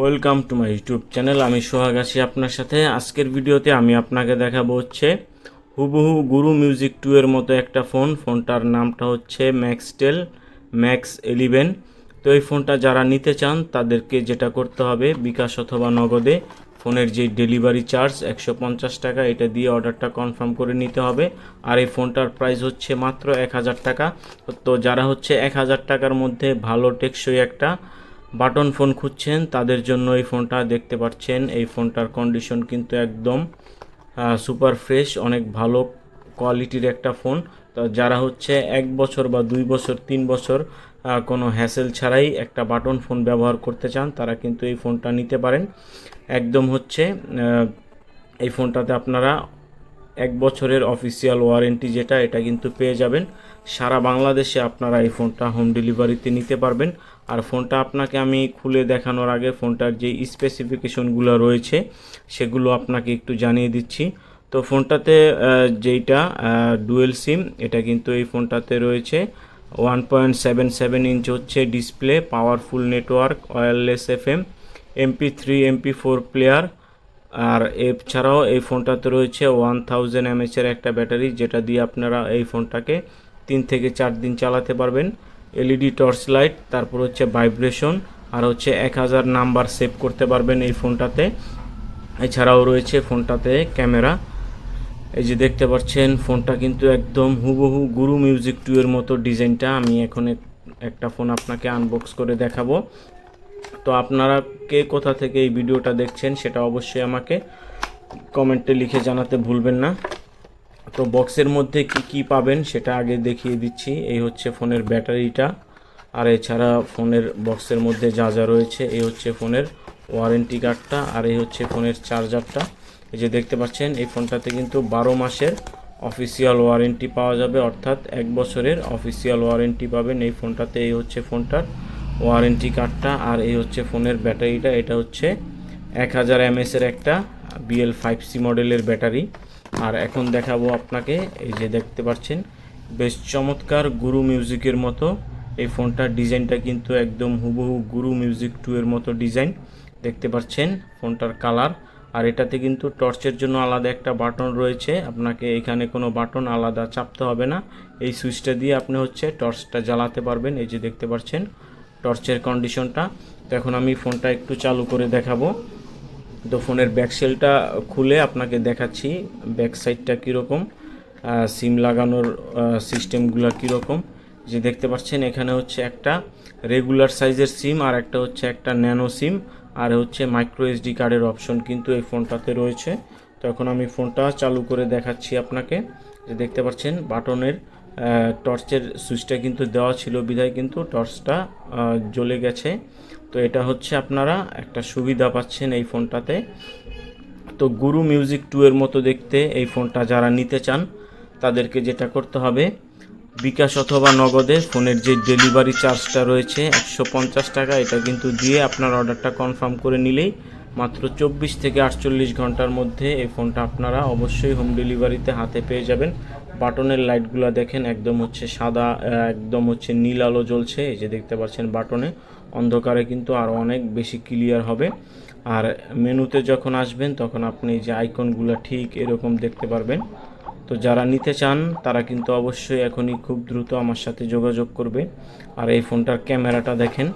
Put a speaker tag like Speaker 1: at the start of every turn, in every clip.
Speaker 1: Welcome to my YouTube channel. আমি সোহাগ আছি আপনার সাথে। আজকের ভিডিওতে আমি আপনাকে দেখাবো হচ্ছে হুবহু গুরু মিউজিক টু এর মতো একটা ফোন। ফোনটার নামটা হচ্ছে ম্যাক্সটেল, ম্যাক্স এলিভেন তো এই ফোনটা যারা নিতে চান, তাদেরকে যেটা করতে হবে, বিকাশ অথবা নগদে ফোনের যে ডেলিভারি চার্জ একশো পঞ্চাশ টাকা, এটা দিয়ে অর্ডারটা কনফার্ম করে নিতে হবে। আর এই ফোনটার প্রাইস হচ্ছে মাত্র এক হাজার টাকা। তো যারা হচ্ছে এক হাজার টাকার মধ্যে ভালো টেকসই একটা বাটন ফোন খুঁজছেন, তাদের জন্য এই ফোনটা দেখতে পাচ্ছেন। এই ফোনটার কন্ডিশন কিন্তু একদম সুপার ফ্রেশ অনেক ভালো কোয়ালিটির একটা ফোন। তো যারা হচ্ছে এক বছর বা দুই বছর, তিন বছর কোনো হ্যাসেল ছাড়াই একটা বাটন ফোন ব্যবহার করতে চান, তারা কিন্তু এই ফোনটা নিতে পারেন। একদম হচ্ছে এই ফোনটাতে আপনারা এক বছরের অফিসিয়াল ওয়ারেন্টি যেটা, এটা কিন্তু পেয়ে যাবেন। সারা বাংলাদেশে আপনারা এই ফোনটা হোম ডেলিভারিতে নিতে পারবেন। আর ফোনটা আপনাকে আমি খুলে দেখানোর আগে ফোনটার যে স্পেসিফিকেশনগুলো রয়েছে, সেগুলো আপনাকে একটু জানিয়ে দিচ্ছি। তো ফোনটাতে যেইটা ডুয়েল সিম এটা কিন্তু এই ফোনটাতে রয়েছে। One point seven seven inch হচ্ছে display powerful network wireless F M MP three MP four player আর এছাড়াও এই ফোনটাতে রয়েছে ওয়ান থাউজেন্ড এমএচের একটা ব্যাটারি, যেটা দিয়ে আপনারা এই ফোনটাকে তিন থেকে চার দিন চালাতে পারবেন। এলইডি টর্চ লাইট, তারপর হচ্ছে ভাইব্রেশন, আর হচ্ছে এক হাজার নাম্বার সেভ করতে পারবেন এই ফোনটাতে। এছাড়াও রয়েছে ফোনটাতে ক্যামেরা। এই যে দেখতে পাচ্ছেন, ফোনটা কিন্তু একদম হুবহু গুরু মিউজিক টু এর মতো ডিজাইনটা আমি এখন একটা ফোন আপনাকে আনবক্স করে দেখাবো। তো আপনারা কে কোথা থেকে এই ভিডিওটা দেখছেন সেটা অবশ্যই আমাকে কমেন্টে লিখে জানাতে ভুলবেন না। তো বক্সের মধ্যে কি কি পাবেন সেটা আগে দেখিয়ে দিচ্ছি। এই হচ্ছে ফোনের ব্যাটারিটা। আর এছাড়া ফোনের বক্সের মধ্যে যা যা রয়েছে, এই হচ্ছে ফোনের ওয়ারেন্টি কার্ডটা আর এই হচ্ছে ফোনের চার্জারটা এই যে দেখতে পাচ্ছেন, এই ফোনটাতে কিন্তু বারো মাসের অফিসিয়াল ওয়ারেন্টি পাওয়া যাবে, অর্থাৎ এক বছরের অফিসিয়াল ওয়ারেন্টি পাবেন এই ফোনটাতে। এই হচ্ছে ফোনটার ওয়ারেন্টি কার্ডটা আর এই হচ্ছে ফোনের ব্যাটারিটা। এটা হচ্ছে এক হাজার এমএসের একটা বিএল ফাইভ সি মডেলের ব্যাটারি। আর এখন দেখাবো আপনাকে, এই যে দেখতে পাচ্ছেন, বেশ চমৎকার গুরু মিউজিকের মতো। এই ফোনটার ডিজাইনটা কিন্তু একদম হুবহু গুরু মিউজিক টু এর মতো ডিজাইন। দেখতে পাচ্ছেন ফোনটার কালার। আর এটাতে কিন্তু টর্চের জন্য আলাদা একটা বাটন রয়েছে। আপনাকে এখানে কোনো বাটন আলাদা চাপতে হবে না। এই সুইচটা দিয়ে আপনি হচ্ছে টর্চটা জ্বালাতে পারবেন। এই যে দেখতে পাচ্ছেন টর্চের কন্ডিশনটা তো এখন আমি ফোনটা একটু চালু করে দেখাবো। তো ফোনের ব্যাক সেলটা খুলে আপনাকে দেখাচ্ছি ব্যাক সাইডটা কীরকম সিম লাগানোর সিস্টেমগুলো কীরকম। যে দেখতে পাচ্ছেন, এখানে হচ্ছে একটা রেগুলার সাইজের সিম আর একটা হচ্ছে একটা ন্যানো সিম আর হচ্ছে মাইক্রো এসডি কার্ডের অপশন কিন্তু এই ফোনটাতে রয়েছে। তো এখন আমি ফোনটা চালু করে দেখাচ্ছি আপনাকে। যে দেখতে পাচ্ছেন বাটনের টর্চের সুইচটা কিন্তু দেওয়া ছিল বিধায় কিন্তু টর্চটা জ্বলে গেছে। তো এটা হচ্ছে আপনারা একটা সুবিধা পাচ্ছেন এই ফোনটাতে। তো গুরু মিউজিক টু এর মতো দেখতে এই ফোনটা যারা নিতে চান, তাদেরকে যেটা করতে হবে, বিকাশ অথবা নগদে ফোনের যে ডেলিভারি চার্জটা রয়েছে একশো পঞ্চাশ টাকা, এটা কিন্তু দিয়ে আপনার অর্ডারটা কনফার্ম করে নিলেই মাত্র চব্বিশ থেকে আটচল্লিশ ঘণ্টার মধ্যে এই ফোনটা আপনারা অবশ্যই হোম ডেলিভারিতে হাতে পেয়ে যাবেন। বাটনের লাইটগুলো দেখেন, একদম হচ্ছে সাদা একদম হচ্ছে নীল আলো জ্বলছে। এই যে দেখতে পাচ্ছেন বাটনে, অন্ধকারে কিন্তু আরও অনেক বেশি ক্লিয়ার হবে। আর মেনুতে যখন আসবেন, তখন আপনি যে আইকনগুলো ঠিক এরকম দেখতে পারবেন। তো যারা নিতে চান, তারা কিন্তু অবশ্যই এখনই খুব দ্রুত আমার সাথে যোগাযোগ করবে। আর এই ফোনটার ক্যামেরাটা দেখেন,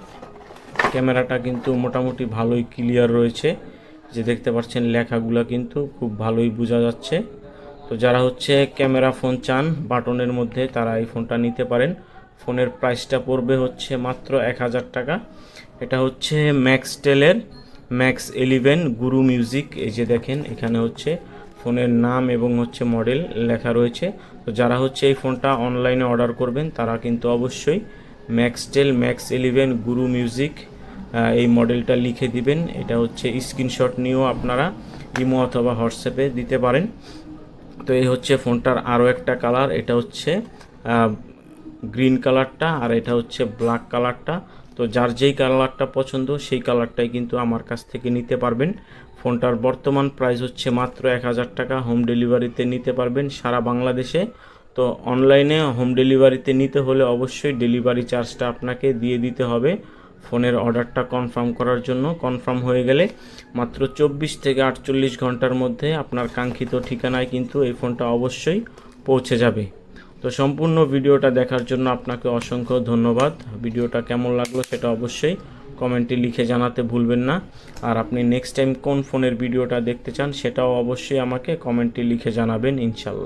Speaker 1: ক্যামেরাটা কিন্তু মোটামুটি ভালোই ক্লিয়ার রয়েছে। যে দেখতে পাচ্ছেন, লেখাগুলো কিন্তু খুব ভালোই বোঝা যাচ্ছে। তো যারা হচ্ছে ক্যামেরা ফোন চান, বাটনের মধ্যে তারা এই ফোনটা নিতে পারেন। ফোনের প্রাইসটা পড়বে হচ্ছে মাত্র এক হাজার টাকা। এটা হচ্ছে ম্যাক্স টেলের ম্যাক্স এলিভেন গুরু মিউজিক এই যে দেখেন, এখানে হচ্ছে ফোনের নাম এবং হচ্ছে মডেল লেখা রয়েছে। তো যারা হচ্ছে এই ফোনটা অনলাইনে অর্ডার করবেন, তারা কিন্তু অবশ্যই Maxtel Max eleven guru music এই মডেলটা লিখে দিবেন। এটা হচ্ছে স্ক্রিনশট নিয়েও আপনারা ইমো অথবা হোয়াটসঅ্যাপে দিতে পারেন। তো এই হচ্ছে ফোনটার আরও একটা কালার, এটা হচ্ছে গ্রিন কালারটা আর এটা হচ্ছে ব্ল্যাক কালারটা। তো যার যেই কালারটা পছন্দ সেই কালারটাই কিন্তু আমার কাছ থেকে নিতে পারবেন। ফোনটার বর্তমান প্রাইস হচ্ছে মাত্র এক হাজার টাকা, হোম ডেলিভারিতে নিতে পারবেন সারা বাংলাদেশে। তো অনলাইনে হোম ডেলিভারিতে নিতে হলে অবশ্যই ডেলিভারি চার্জটা আপনাকে দিয়ে দিতে হবে। ফোনের অর্ডারটা কনফার্ম করার জন্য কনফার্ম হয়ে গেলে মাত্র চব্বিশ থেকে আটচল্লিশ ঘণ্টার মধ্যে আপনার কাঙ্ক্ষিত ঠিকানায় কিন্তু এই ফোনটা অবশ্যই পৌঁছে যাবে। তো সম্পূর্ণ ভিডিওটা দেখার জন্য আপনাকে অসংখ্য ধন্যবাদ। ভিডিওটা কেমন লাগল সেটা অবশ্যই কমেন্টে লিখে জানাতে ভুলবেন না। আর আপনি নেক্সট টাইম কোন ফোনের ভিডিওটা দেখতে চান সেটাও অবশ্যই আমাকে কমেন্টে লিখে জানাবেন ইনশাল্লাহ।